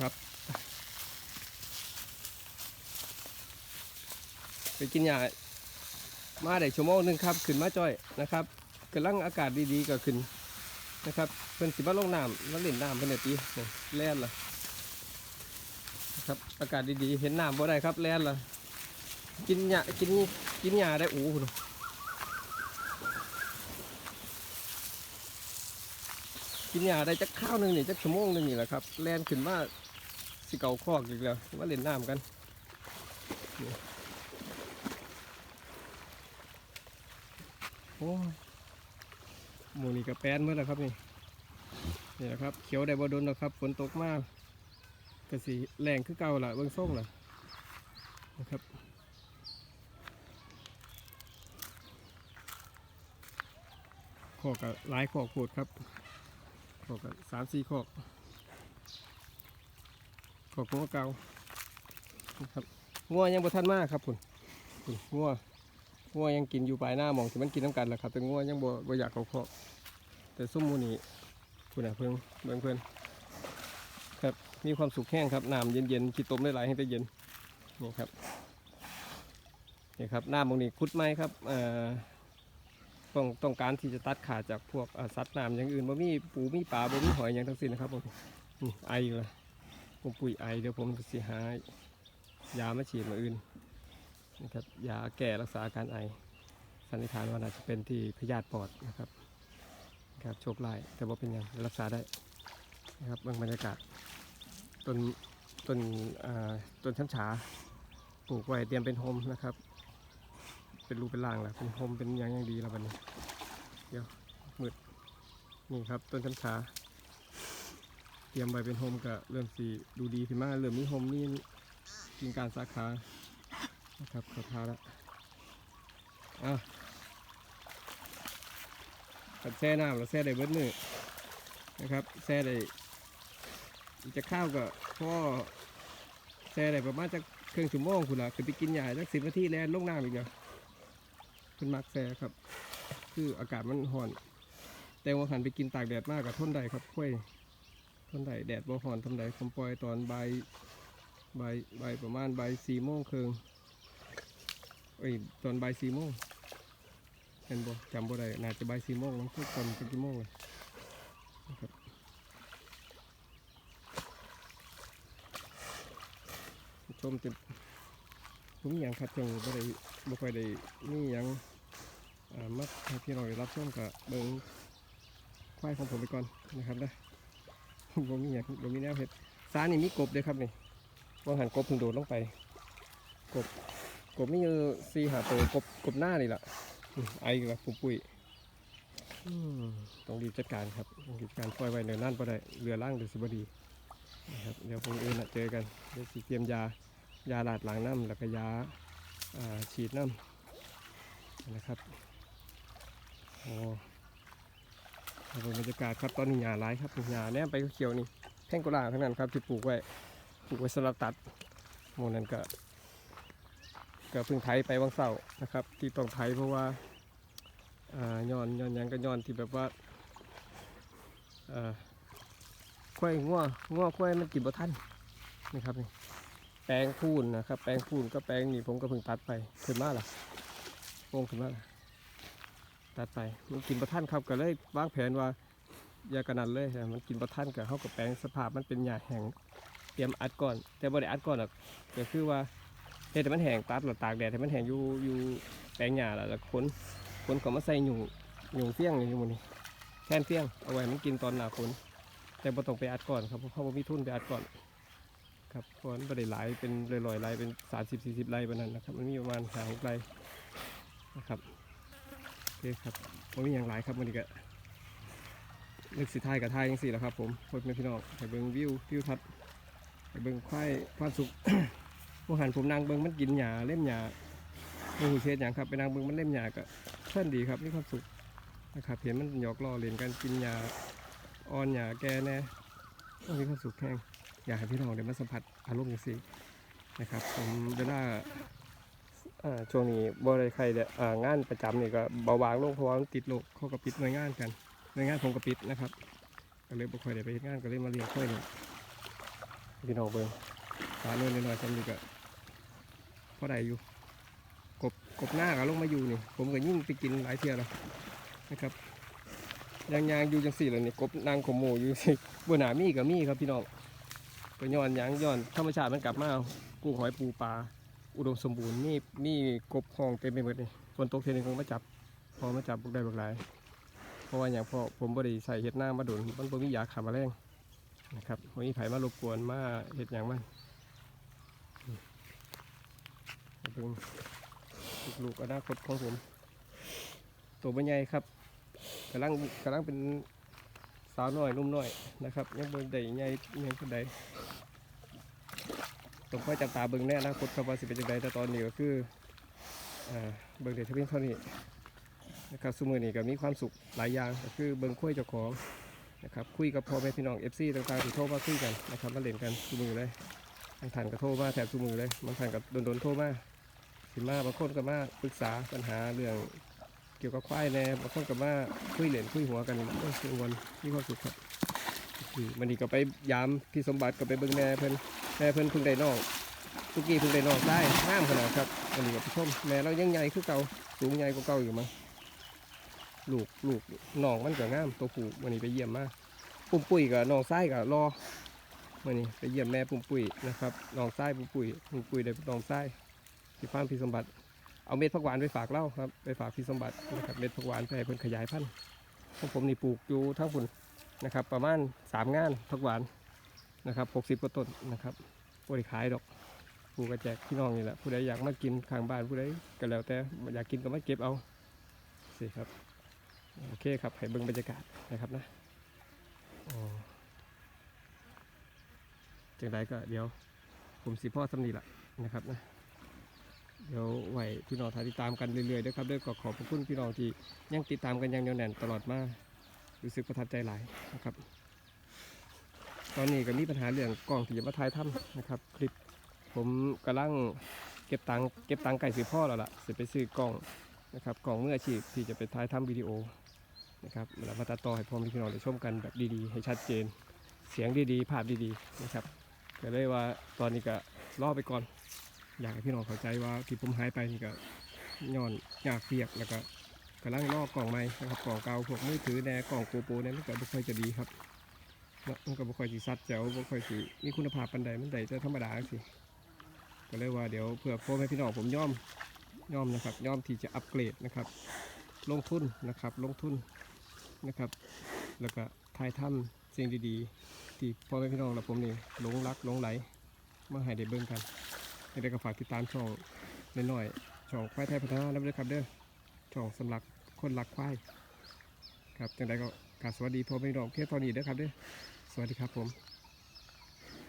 ครับ ไปกินยามาได้ชั่วโมงหนึงครับ ขึ้นมาจ้อยนะครับกำลังอากาศดีๆก็ขึ้นนะครับเพิ่นสิมาลงน้ำมาเล่นน้ำเพิ่นเนี่ยตีแล่นล่ะครับอากาศดีๆ เห็นน้ำบ่ได้ครับแล่นล่ะกินหญ้ากินกินหญ้าได้โอ้โหกินหญ้าได้จักข้าวหนึ่งนี่จักชั่วโมงหนึ่งนี่แหละครับแล่นขึ้นมา สิเกาคอกอีกแล้วมาเล่นน้ำกันโอ้หมูนี่ก็แป้นเมื่อแล้วครับนี่นี่แหละครับเขียวได้บ่โดนแล้วครับฝนตกมากกระสีแรงคือเก่าละเบื้องส้มล่ะนะครับขอกกับหลายขอกโพดครับขอกกับสามสี่ขอกข อกของเก่านะครับงัวยังบ่ทันมากครับคุณคุณงัวงัวยังกินอยู่ปลายหน้ามองที่มันกินน้ำกันแหละครับแต่งัวยังบ่บ่อยากเขาเคาะแต่ส้มมูนี่คุณน่ะเพิ่งเบิ่งเพิ่นครับมีความสุขแห้งครับน้ำเย็นๆขี้ต้มได้หลายให้แต่เย็นนี่ครับนี่ครับน้ำหมองนี้คุดไหมครับเอ่อต้องต้องการที่จะตัดขาดจากพวกสัตว์น้ำอย่างอื่นบ่มีปูมีปลาบ่มีหอยอย่างทั้งสิ้นนะครับผมนี่ไออยู่ละ ผมปุ๋ยไอเดี๋ยวผมสิหายยามาฉีดมาอื่นนะครับยาแก้รักษาอาการไอ สันนิษฐานว่าน่าจะเป็นที่พยาธิปอดนะครับนะครับโชคไล่แต่ว่าเป็นยังรักษาได้นะครับบื้องบรรยากาศต้นต้นต้นช้ำฉาปลูกไว้เตรียมเป็นโฮมนะครับ เป็นรูเป็นร่างแหละเป็นโฮมเป็นย่างย่างดีแล้ววันนี้เดี๋ยวมืดนี่ครับต้นช้ำฉา เตรียมไว้เป็นโฮมก็เริ่มสีดูดีขึ้นมากเริ่มมีโฮมนี่กินการสาขานะครับขอทาละอะกัดแช่น้ำแล้วแช่ได้เบิดมือนะครับแช่ได้จะข้าวก็พ่อแช่ได้ประมาณจะเครึ่องชั่วโมงคุณละคือไปกินยาสักสิบนาทีแล้วลงน้ำอีกเดียวคุณมักแช่ครับ คืออากาศมันห่อน แต่ว่าหันไปกินตากแดดมากกับทนได้ครับค่อย ทนได้แดดบ่ห่อนทำได้ผมปล่อยตอนใบ่ายบ่ายบ่ายประมาณใบสี่โมงครึ่งเอ้ยตอนใบสี่โมงเห็นบ่จำบ่ได้น่าจะใบสี่โมงมันคือตอนเป็นกี่โมงเลยนะครับชมจะผมยังครับจังบ่ได้บ่ค่อยได้มีหยังอ่ามักให้พี่น้องรับชมกับเบิ่งควายของผมไปก่อนนะครับนะ บ่มีหยังบ่มีแนวเฮ็ดสานี่มีกบเด้อครับนี่วางหันกบเพิ่งโดดลงไป กบกบมีอยู่สี่หาตัวกบกบหน้านี่แหละไอ้กับปุปุ้ยต้องรีบจัดการครับต้องรีบการปล่อยไว้ในนั่นก็ได้เรือล่างหรือสิบดีนะครับเดี๋ยวพงนี้นะเจอกันเดี๋ยวสีเตรียมยายาหลาดหลังน้ำแล้วก็ยาอ่าฉีดน้ำนะครับโอ้ ครับบรรยากาศครับตอนนี้หญ้าหลายครับหญ้าแนมไปเขียวๆนี่แท่งกุหลาบทั้งนั้นครับที่ปลูกไว้ปลูกไว้สำหรับตัดหมนั้นก็ก็เพิ่งไถไปวังเสาร์นะครับ ที่ต้องไถเพราะว่าย้อนย้อนยังก็ย้อนที่แบบว่าอ่าควายงัวงัวควายมันกินบ่ทันนะครับนี่แปลงพูนนะครับ แปลงพูนก็แปลงนี่ผมก็เพิ่งตัดไปขึ้นมาละโป่งขึ้นมาละ ตัดไปมันกินบ่ทันครับก็เลยวางแผนว่าอย่ากระนันเลยมันกินบ่ทันกับเขากับแปลงสภาพมันเป็นหญ้าแห้งเตรียมอัดก่อน แต่บ่ได้อัดก่อนหรอกก็คือว่าเฮ็ดให้มันแห้งตัดแล้วตากแดดให้มันแห้งอยู่อยู่แปลงหญ้าแล้วแล้วขนขนเขามาใส่หยุ่งหยุ่งเฟี้ยงอย่างนี้มันนี่แทนเฟี้ยงเอาไว้มันกินตอนหนาฝนแต่บ่ต้องไปอัดก่อนครับเพราะเขาบ่มีทุนไปอัดก่อนครับเพราะมันบ่ได้หลายเป็นลอยๆไรเป็น30 40ไร่ปานนั้นนะครับมันมีประมาณ5 6ไร่นะครับ เคครับบ่มีหยังหลายครับมื้อนี้ก็นึกสิทายกับทายจังซี่แหละครับ ผมพ่อแม่พี่น้องให้เบิ่งวิววิวทัศน์ให้เบิ่งควายความสุขผู้หันผมนางเบิงมันกินหญ้าเล่มหญ้าเบิ่งหูเช็ดอย่างครับไปนางเบิงมันเล่มหญาก็เพื่อนดีครับมีความสุขนะครับเห็นมันหยอกล้อเล่นกันกินหญ้าอ่อนหญ้าแก่แน่มีความสุขแห้งอยากให้พี่น้องได้มาสัมผัสอารมณ์อย่างนี้นะครับผมเวลาเอ่อ ช่วงนี้บ่ได้ใครได้อ่างานประจำนี่ก็เบาบางลงเพราะว่ามันติดโรคเขาก็ปิดหน่วยงานกันหน่วยงานผมก็ปิดนะครับ ก็เลยบ่ค่อยได้ไปเฮ็ดงานก็เลยมาเลี้ยงค่อยนี่พี่น้องเบิ่งปลาเนื้อน้อยจำนี้ก็พอได้อยู่กบกบหน้าก็ลงมาอยู่นี่ ผมก็ยิ่งไปกินหลายเที่ยวแล้วนะครับยางยางอยู่จังสี่เลยนี่กบนางขโมยอยู่สิบนหนามีก็มีครับพี่น้องก็ย้อนหยางย้อนธรรมชาติมันกลับมากุ้งหอยปูปลา อุดมสมบูรณ์มีมีกบห้องเต็มไปหมดนี่ฝนตกเทนึงคงมาจับ พอมาจับบุกได้บุกหลาย เพราะว่าอย่างพอผมบริใส่เห็ดหน้ามาโดนมันบ่มียาขาแมลงนะครับวันนี้ไผมารบกวนมาเห็ดอย่างมันเบิ่งลูกอนาคตของผม ตัวเป็นใหญ่ครับกำลังกำลังเป็นสาวน้อยนุ่มน้อยนะครับยังบนใดใหญ่ยังคนใด ต้องคอยจับตาเบิ่งแน่อนาคตครับว่าสิเป็นจังไดแต่ตอนนี้ก็คือเบิ่งเด็กทะเบียนเท่านี้นะครับสมือนี้ก็มีความสุขหลายอย่างก็คือเบิ่งคุ้ยเจ้าของนะครับคุยกับพ่อแม่พี่น้อง FC ต่างๆที่โทรมาคุยกันนะครับมาเล่นกันสมือเลยบางท่านก็โทรมาแถบสมือเลยบางท่านก็โดนๆโทรมาสิมาบางคนก็มาปรึกษาปัญหาเรื่องเกี่ยวกับควายแน่บางคนก็มาคุยเล่นคุยหัวกันโอ้ยสุวรรณมีความสุขครับ วันนี้ก็ไปยามพี่สมบัติก็ไปเบิ่งแม่เพิ่นแม่เพิ่นเพิ่งได้นองทุกี้เพิ่งได้นองได้งามขนาดครับวันนี้ก็ไปชมแม่เรายังใหญ่คือเก่าสูงใหญ่กว่าเก่าอยู่มั้งลูกลูกน้องมันก็งามตัวผู้วันนี้ไปเยี่ยมมาปุ่มปุ้ยกับน้องไส้กับรอวันนี้ไปเยี่ยมแม่ปุ่มปุ้ยนะครับน้องไส้ปุ่มปุ้ยปุ่มปุ้ยได้น้องไส้ที่ฟาร์มพี่สมบัติ เอาเม็ดผักหวานไปฝากเล่าครับไปฝากพี่สมบัตินะครับเม็ดผักหวานไปเพิ่นขยายพันธุ์ของผมนี่ปลูกอยู่ทั้งพุ่น นะครับ ประมาณสามงานผักหวานนะครับหกสิบกว่าต้นนะครับบริขายดอกปลูกกระแจกพี่น้องนี่แหละผู้ใดอยากมากินข้างบ้านผู้ใดก็แล้วแต่อยากกินก็มาเก็บเอาสิครับโอเคครับให้เบิ่งบรรยากาศนะครับนะอ๋อจังไรก็เดี๋ยวผมสิพ่อสำนีละนะครับนะเดี๋ยวไหวพี่น้องทาติดตามกันเรื่อยๆด้วยครับด้วยก็ขอบพระคุณพี่น้องที่ยังติดตามกันอย่างเนียวแน่นตลอดมา รู้สึกประทับใจหลายนะครับ ตอนนี้ก็มีปัญหาเรื่องกล้องที่จะมาถ่ายทำนะครับ คลิปผมกำลังเก็บตังเก็บตังไก่สีพ่อแล้วล่ะจะไปซื้อกล้องนะครับกล่องเมืออาชีพที่จะไปถ่ายทำวิดีโอนะครับแล้วมาตัดต่อให้พ่อแม่พี่น้องได้ชมกันแบบดีๆ ให้ชัดเจน เสียงดีๆ ภาพดีๆนะครับก็เลยว่าตอนนี้ก็รอไปก่อน อยากให้พี่น้องเข้าใจว่าที่ผมหายไปนี่ก็ย้อนอยากเปียกแล้วก็ กำลังลอกกล่องใหม่นะครับกล่องเก่าพวกมือถือแนกล่องโกโปรเนี่ยมันก็ไม่ค่อยจะดีครับมันก็ไม่ค่อยสีซัดแจ๋วไม่ค่อยสีมีคุณภาพปันใดมันใดจะธรรมดาสิก็เลยว่าเดี๋ยวเพื่อพ่อแม่พี่น้องผมย่อมย่อมนะครับย่อมที่จะอัปเกรดนะครับ ลงทุนนะครับลงทุนนะครับ แล้วก็ทายถ้ำสิ่งดีๆ ที่พ่อแม่พี่น้องและผมนี่หลงรักหลงไหลมาให้ได้เบิ่งกันให้ได้ก็ฝากติดตามช่องน้อยๆช่องควายไทยพัฒนาแล้วด้วยครับเด้อ ช่องสำหรับคนรักควายครับจังไดก็กราบสวัสดีพ่อแม่พี่น้องแค่ตอนนี้เด้อครับเด้อสวัสดีครับผม